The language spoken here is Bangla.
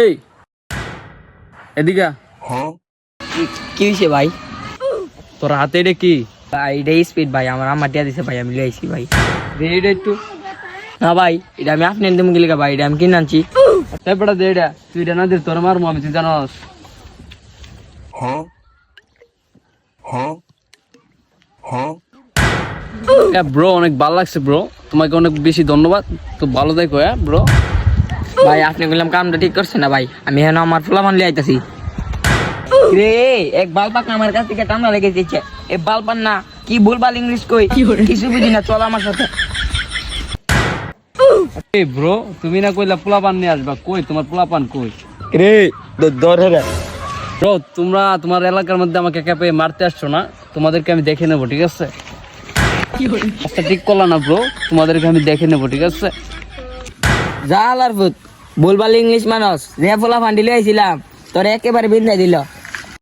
এই এদিকে কি হয়েছে ভাই? তোর হাতে এটা কি? ভাই এটাই স্পিড ভাই আমার আমার টিয়া দিছে ভাই আমি ভাই। দে এটা একটু। না ভাই এটা আমি আপনি একদম গেলে ভাই এটা আমি কিনে আনছি। তারপরে দে এটা তুই এটা না দে তোর আমি তুই জানস। ব্রো অনেক ভালো লাগছে ব্রো। তোমাকে অনেক বেশি ধন্যবাদ। তো ভালো দেখো হ্যাঁ ব্রো। ভাই আপনি বললাম কামটা ঠিক করছেন না ভাই। আমি এখন আমার ফুলা মান লিয়ে আইতাছি। রে এক বাল পাক আমার কাছ থেকে টানা লেগে দিচ্ছে এ বাল পান না কি ভুলবাল ইংলিশ কই? কিছু বুঝি না চল আমার সাথে। এই ব্রো তুমি না কইলা পোলাপান নিয়ে আসবা। কই তোমার পোলাপান কই? রে ধরে রে। ব্রো তোমরা তোমার এলাকার মধ্যে আমাকে ক্যাপে মারতে আসছো না? তোমাদেরকে আমি দেখে নেব ঠিক আছে? আচ্ছা ঠিক করলা না ব্রো? তোমাদেরকে আমি দেখে নেব ঠিক আছে? যা আলার ফুট ভুলবাল ইংলিশ মানুষ রে ফোলা ফান্ডিলে আইছিলাম তোর একেবারে বিন্দাই দিল।